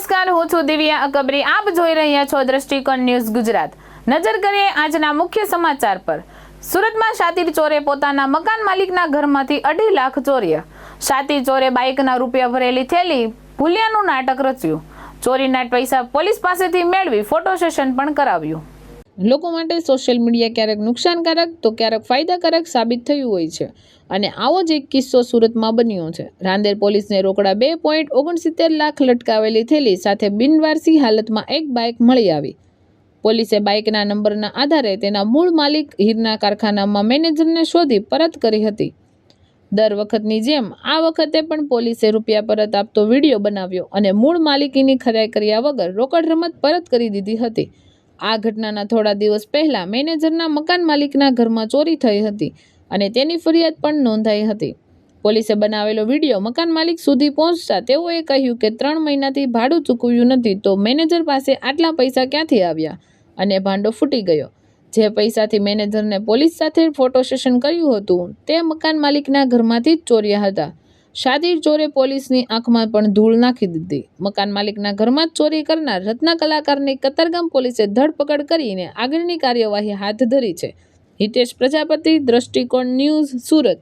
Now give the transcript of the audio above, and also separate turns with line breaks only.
નમસ્કાર, હું છું દિવ્યા અકબરી. આપ જોઈ રહ્યા છો દ્રષ્ટિકોણ ન્યૂઝ ગુજરાત. નજર કરીએ આજના મુખ્ય સમાચાર પર. સુરતમાં શાતિર ચોરે પોતાના મકાન માલિકના ઘરમાંથી અઢી લાખ ચોર્યા. શાતિર ચોરે બાઇકના રૂપિયા ભરેલી થેલી ભૂલિયાનું નાટક રચ્યું. ચોરીના પૈસા પોલીસ પાસેથી મેળવી ફોટો સેશન પણ કરાવ્યું. લોકો માટે સોશિયલ મીડિયા ક્યારેક નુકસાનકારક તો ક્યારેક ફાયદાકારક સાબિત થયું હોય છે. અને આવો જ એક કિસ્સો સુરતમાં બન્યો છે. રાંદેર પોલીસને રોકડા બે પોઈન્ટ ઓગણસિત્તેર લાખ લટકાવેલી થેલી સાથે બિનવારસી હાલતમાં એક બાઇક મળી આવી. પોલીસે બાઇકના નંબરના આધારે તેના મૂળ માલિક હીરના કારખાનામાં મેનેજરને શોધી પરત કરી હતી. દર વખતની જેમ આ વખતે પણ પોલીસે રૂપિયા પરત આપતો વીડિયો બનાવ્યો અને મૂળ માલિકીની ખરાઈ કર્યા વગર રોકડ રમત પરત કરી દીધી હતી. આ ઘટનાના થોડા દિવસ પહેલાં મેનેજરના મકાન માલિકના ઘરમાં ચોરી થઈ હતી અને તેની ફરિયાદ પણ નોંધાઈ હતી. પોલીસે બનાવેલો વીડિયો મકાન માલિક સુધી પહોંચતા તેઓએ કહ્યું કે ત્રણ મહિનાથી ભાડું ચૂકવ્યું નથી તો મેનેજર પાસે આટલા પૈસા ક્યાંથી આવ્યા અને ભાંડો ફૂટી ગયો. જે પૈસાથી મેનેજરને પોલીસ સાથે ફોટો સેશન કર્યું હતું તે મકાન માલિકના ઘરમાંથી જ ચોર્યા હતા. શાદીર ચોરે પોલીસની આંખમાં પણ ધૂળ નાખી દીધી. મકાન માલિકના ઘરમાં ચોરી કરનાર રત્ન કલાકારની કતારગામ પોલીસે ધરપકડ કરીને આગળની કાર્યવાહી હાથ ધરી છે. હિતેશ પ્રજાપતિ, દ્રષ્ટિકોણ ન્યૂઝ, સુરત.